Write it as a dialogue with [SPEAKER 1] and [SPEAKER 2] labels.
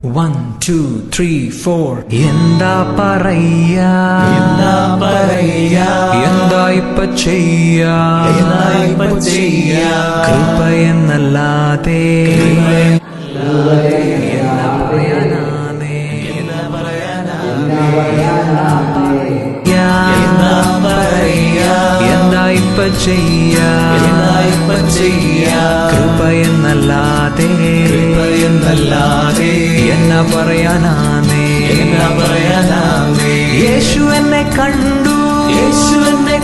[SPEAKER 1] One two three four എന്താ പറയാ?
[SPEAKER 2] എന്താ പറയാ?
[SPEAKER 1] എന്താ ഇപ്പ ചെയ്യാ?
[SPEAKER 2] എന്താ ഇപ്പ ചെയ്യാ?
[SPEAKER 1] കൃപ എന്നല്ലാതെ. എന്താ
[SPEAKER 2] പറയാ
[SPEAKER 1] ചെയ്യാ?
[SPEAKER 2] എന്താ ഇപ്പൊ ചെയ്യാ?
[SPEAKER 1] കൃപ എന്നല്ലാതെ.
[SPEAKER 2] കൃപ എന്നല്ലാതെ
[SPEAKER 1] എന്നാ പറയാനാന്നേ?
[SPEAKER 2] എന്നാ പറയാനാന്നേ?
[SPEAKER 1] യേശു എന്നെ കണ്ടു.
[SPEAKER 2] യേശു എന്നെ